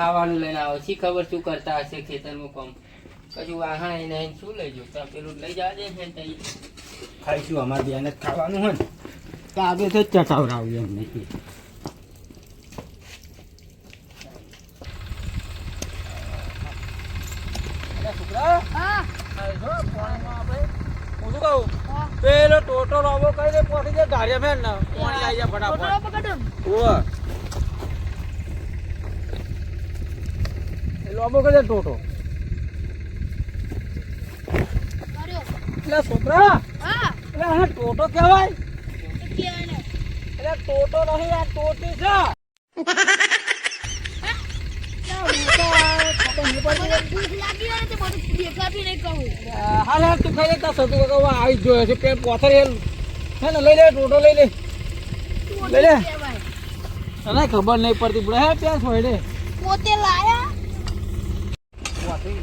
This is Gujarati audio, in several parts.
ખાવાનું લઈને આવો. શી ખબર શું કરતા હશે ખેતરમાં કામ? કજુ વાહણ એને શું લઈ જાઉં તો પેલું લઈ જાજે છે તઈ. ખાઈશું અમારે બેન જ ખાવાનું હોય ને. તો આગે તો ચટાવરાવું એમ નહીં છોકરા. હા. હું શું કહું? પેલો ટોટો લાવો કઈ દે પહોંચી જાય ગાડી મેં ને પાણી આવી જાય ફટાફટ. ઓવે લાંબો કરી ટોટો. એટલે છોકરા? એટલે આને ટોટો કહેવાય? એટલે ટોટો નહીં આ ટોટી છે. ખબર નહીં પડતી પોતે લાયા?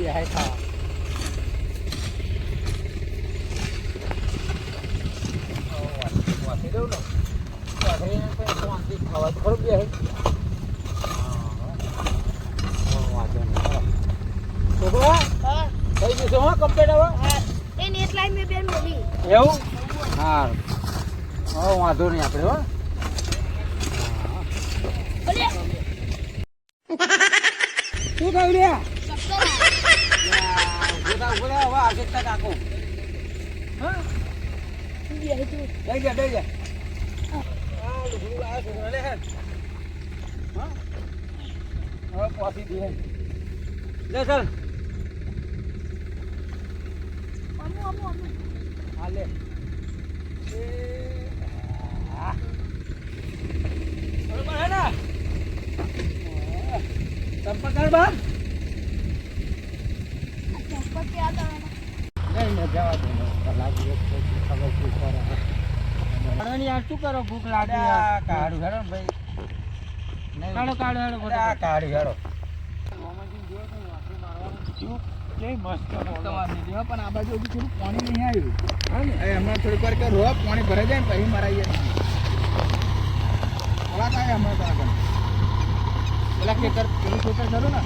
હવે હા એ નેટ લાઈન મેં બેન મોલી એવું હા વાંધો નહીં આપણે હો શું થયું હવે આગળ તક આખો હા? તું દઈ જા દઈ જા આ લુગડું આ છોકરા લે હા? હવે પહોંચી દે. લે હા. ચંપલ કાઢ બહાર આ ચંપલ કે આ તારા નહીં ને જવા દે ને. કલાક એક પછી ખબર શું કરે અરે યાર શું કરો ભૂખ લાગે આ યાર. કાઢું હેડો ભાઈ. કાઢો કાઢો હેડો ફોટો. કાઢું હેડો. તમારે દીધી પણ આ બાજુ થોડું પાણી નહીં આવ્યું. એ હમણાં થોડીક વાર કે રો પાણી ભરાઈ જાય ને પછી જાય થોડાક આયા હમણાં તો આગળ. પેલા ખેતર પેલું ખેતર ખરું ને?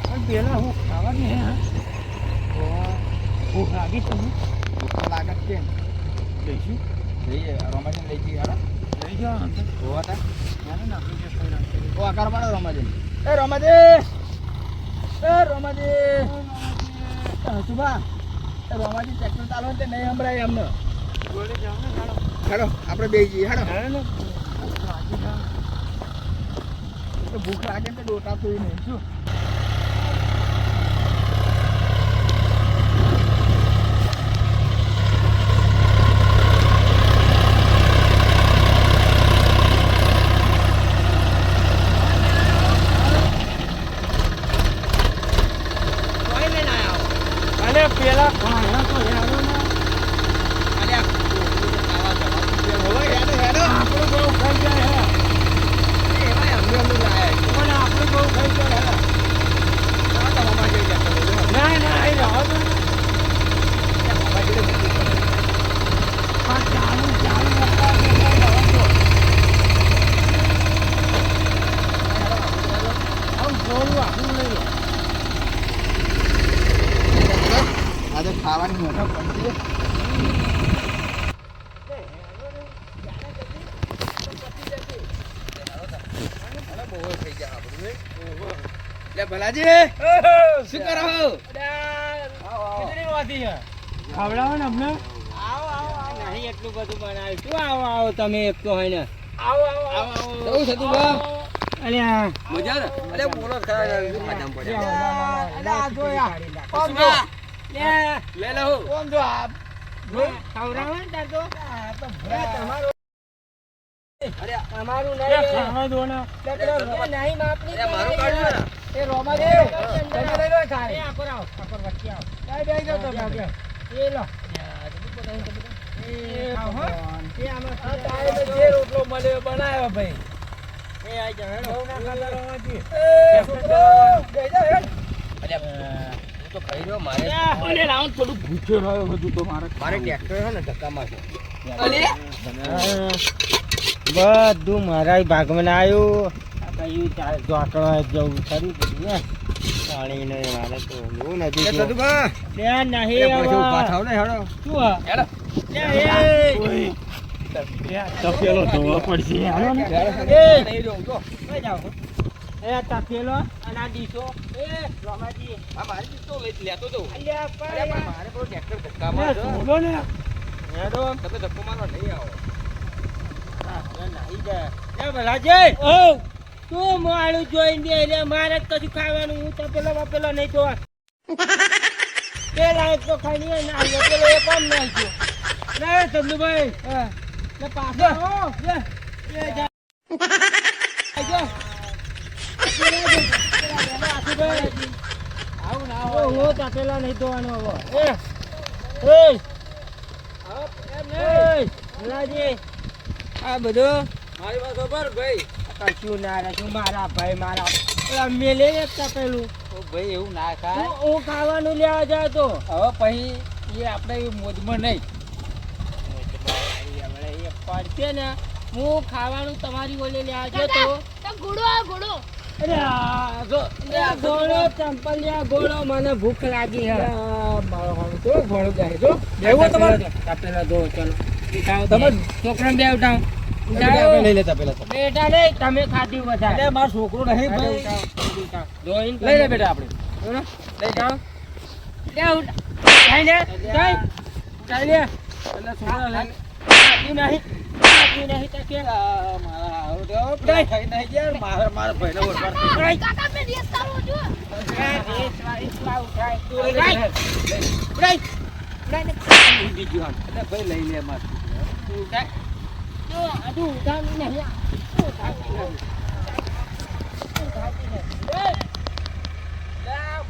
પણ પેલા હું ખાવાની હે હા? ભૂખ લાગી તમને ભૂખ તો લાગે છે. જઈએ રોમાજન લઈ જઈએ લઈ જાઓ આમ તો. ઓ આકાર પાડો રોમાજન એ રોમાજે એ રોમાજે સુભા એ રોમાજી ટ્રેક્ટર ચાલો ને તે નહીં સંભળાય અમને. હાલો આપણે બે જઈએ ને. ભૂખ લાગી. તો ડોટા તો નહીં શું કોઈ લઈને આયા હો? અરે પેલા ખાયા તો હેરો ને. અરે આ ખાવા જવાનું છે. હવે હેડો હેડો આપણું બહુ ખાઈ જાય હે. એમાંય અમને અમને લાયા છે. પણ આપણું બહુ ખાઈ જાય હે. આ તો રોમાજે જતો રહ્યો. ના ના અહીં રહો તો ને. રોમાજે મૂકી પડે. આ ચાલુ ચાલુ રસ્તા છે, અહીં રહો તો. આમ જોયું આપણું લઈ લો. આ તો ખાવાની મોટા પણ છે લે ભલાજી. શું કરો? કેટલી વાતી છે? ખવડાવો ને અમને. નહીં એટલું બધું બનાવ્યું. શું આવો આવો તમે એક તો હોય ને? આવો આવો આવો. કેવું થતું બા? અલ્યા મજા ને? અરે બોલો ખરા યાર, પડ્યા? અરે જો યાર. કોમ જો. લે. લે લે હું. જો આ. ખવડાવો ને તાર તો. તમારું. અરે અમારું નહીં. ખાવા દો ને. નહીં માપની અરે મારું કાઢ્યું ને. એ રોમાજી તમે લઈ લો ખાલી. આ પર આવો આ પર વચ્ચે આવો. બે બે જાઓ તમે. બે એ લો. એ ખાઓ હો. એ આમાં આ ટાઈમે જે રોટલો મળ્યો બનાવ્યો ભાઈ. એ આઈ જાવ હેડો. તો ખાઈ રહ્યો મારે અરે રાઉન્ડ થોડું રહ્યો બધું તો મારે મારે ટ્રેક્ટર છે ને ધક્કામાં છે. બધું મારા ભાગમાં આવ્યું કયું ઝોંકવા જવું ખરું બધું ને પાણી ને મારે તો બહુ નજીક એ સદુભા, લે એ નહીં પાછું ઊભા હવે. થાવ ને, હેડો. શું હેડો. તપેલો ધોવો પડશે હાલો ને. એ, એ, નહીં રહું, જો. કઈ જાઓ? એ તપેલો અને આ ડીશો. એ, રમાજી. આ મારી પીસ્તોલ લઈ લેતો જાઉં. અલ્યા, પણ પણ મારે પેલો ટ્રેક્ટર ધક્કા લે, મારે છે. ધોલો ને. હેડો. તમે ધક્કો મારવા નહીં આવો. હા, લે, નાહી જા. લે, ભલાજી. તું મારું જોઈને દે એટલે મારે જ કશું ખાવાનું હું તપેલો બપેલો નહીં જોવા પેલા એક તો ખાઈ પેલો. પેલા પેલા હવે. આ બધું મારી વાત ખબર ભાઈ. કશું ના રાખું મારા ભાઈ મારા પેલા મેલે એક તપેલું ઓ ભાઈ એવું ના ખાય હું ખાવાનું લેવા જાય તો. હવે પછી એ આપણે એ મોજમાં નહીં. એ પડશે ને. હું ખાવાનું તમારી ઓલે લેવા જાય તો. ગુડો જો ચંપલિયા ઘોડો મને ભૂખ લાગી હે. તો ભણો જાય જો. બેવું તમારે આપેલા દો ચલો. છોકરાને બે ઉઠાવો. લઈ લેતા પેલા બેટા નહીં તમે ખાધી વધારે. મારો છોકરો નહીં ભાઈ. લઈ લે બેટા આપણે. લઈ જાઓ. છોકરા લઈ લઈ લે મારે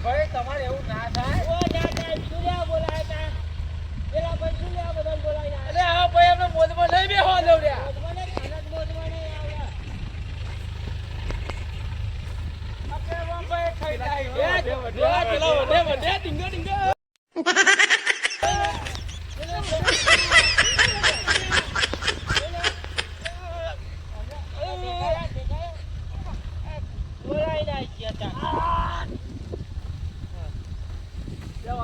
ભાઈ તમારે એવું ના થાય બોલાયા? પેલા ભાઈ શું બોલાયા? અરે હા, ભાઈ અમને મોજમાં નહીં બેહવા દઉં. મોજમાં નહીં, આનંદ મોજમાં નહીં આવ્યા. આપણે એમાં ભાઈ ખાઈ જાય. બે, બે, બે, બે, પેલા બે, વધે, વધે, ડીંગો, ડીંગો. બોલાઈ જાય છે ત્યાં. બે વાગે બરે ઓ, આવે. જય આજે, એ, આજે. લે, લે, હમણાં એ. લે, લે. હા, જે વળ્યો કશું લે. હા. લે, મેં તો ખવડાવ્યું, મને તું લે અમારો. લે, મારા હાથમાં નહીં આવ્યો. એ ઘેર નાહી ગયા. હા. હા. બોલો. શું માર્યું?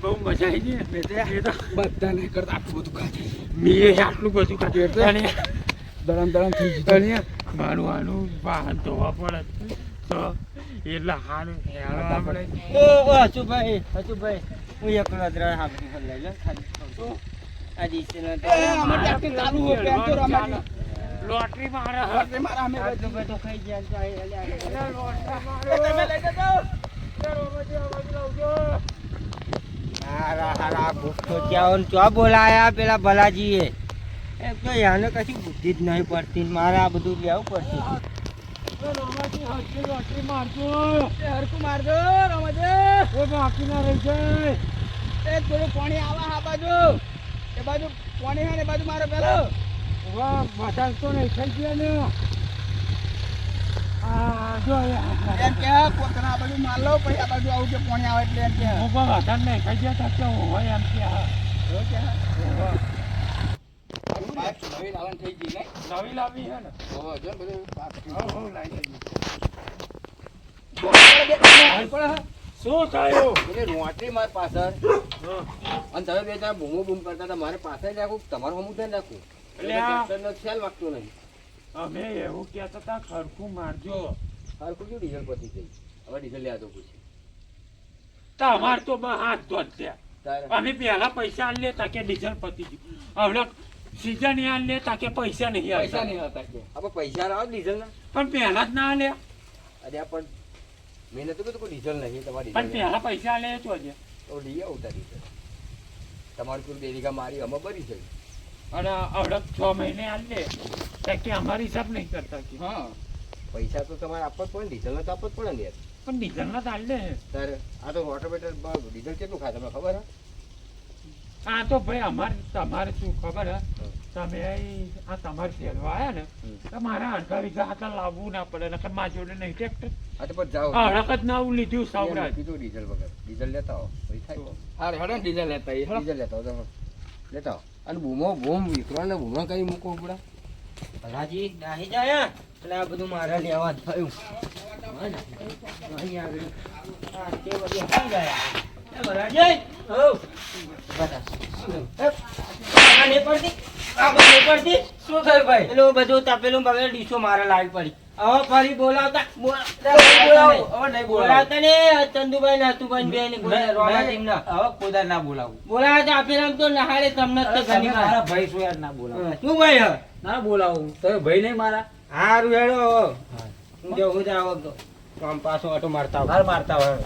બહુ મજા આવી ગઈ. મેં તો બધા કરતા આટલું બધું ખાધું. મેં આટલું બધું કાઢ્યું એટલે અને દરમ દરમ થઈ ગયું. મારું આનું વાહન ધોવા પડે તો એટલે હારું. આપણે. ઓ હસુભાઈ હું એક હાબરી પર લઈ લો. ખાલી આ દિવસે. લોટરી મારે. મારા અમે આ તો બધું બધું ખાઈ ગયા તો અહીં અલ્યા એ, તમે લઈ જજો. હારા હારા ભૂખો ત્યાં ચો બોલાયા પેલા ભલાજીએ એમ તો યાને કશી બુદ્ધિ જ નહીં પડતી મારે બધું લેવું પડશે મારજો એ, હરખું મારજો, રમજો. એ બાકી ના રહી જાય એ, થોડું પાણી આવા આ બાજુ એ બાજુ પાણી હે ને બાજુ મારો પેલો વાહ ગયા ને જો એમ કે કોકના બાજુ માર લો પછી આ બાજુ આવું કે પાણી આવે એટલે એમ કે હું. પણ વધારે નહીં ખાઈ ગયા તા કે હોય એમ કે હા. નવી લાવવાની થઈ ગઈ નહીં નવી લાવી હે ને? જો બધું લાવી શું થયું? એટલે મારી પાછળ. અને તમે બે ત્યાં બૂમો બૂમ કરતા હતા મારે પાસે જ રાખું તમારું હમું ધ્યાન રાખું એટલે ટ્રેક્ટરનો ખ્યાલ વાગતો નહીં. અમે એવું કહેતા હતા ખરખું મારજો. ખરખું કેવું ડીઝલ પતી ગઈ? હવે ડીઝલ લે દો પૂછી તમાર તો હાથ ત્યાં અમે પહેલા પૈસા આલ લેતા કે ડીઝલ પતી ગયું. હવે સીઝન આલ લેતા કે પૈસા નહીં પૈસા નહીં હતા કે? હવે પૈસા લાવો ડીઝલ ના. પણ પહેલા જ ના લે અરે પણ મેં નતું કીધું કે ડીઝલ નહીં તમારી પણ પહેલા પૈસા લે તો તો લઈ આવતા ડીઝલ તમારું કોઈ બે મારી અમે ભરી છે. અને અઢળક છ મહિને આલ. કે અમારી હિસાબ નહીં કરતા કે. હા. પૈસા તો તમારે આપવા જ પડે ને તો આપવો જ પડે ને યાર. પણ ડીઝલના ચાલે ને તારે આ તો ઓટોમેટર ડીઝલ કેટલું ખાય તમને ખબર હા? આ તો ભાઈ અમારે તમારે શું ખબર હે? તમે આ તમારે સેલવા આવ્યા ને હમ. તો મારે અડધા વીઘા હતા લાવવું ના પડે નકર મારા જોડે નહીં ટ્રેક્ટર આ તો પણ જાઓ. હડક જ નવું લીધું સૌરાજ કીધું ડીઝલ વગર. ડીઝલ લેતા આવો. હારે હડે ડીઝલ લેતા ડીઝલ લેતા આવો લેતા આવો. અને બૂમો બૂમ વિકરાને બૂમો કઈ મૂકો પડે? ભલાજી નાહી જાય એટલે આ બધું મારા લેવા જ થયું અહીં આગળ. આ તે બધું ગયા. ભલાજી, હો બતા. શું થયું ભાઈ? પેલું બધું તપેલું બગડે ડીશો મારે લાવી પડી. હવે ફરી બોલાવતા. બોલાવતા ને ચંદુભાઈ બે ને કોદા ના બોલાવું. તો નહાડે તમને. મારા ભાઈ શું યાર ના બોલાવું. શું ભાઈ હવે? ના બોલાવું. તમે ભાઈ નહીં મારા? હારું હેડો. હું. જવું તો. આમ પાછો આટો મારતા મારતા હોય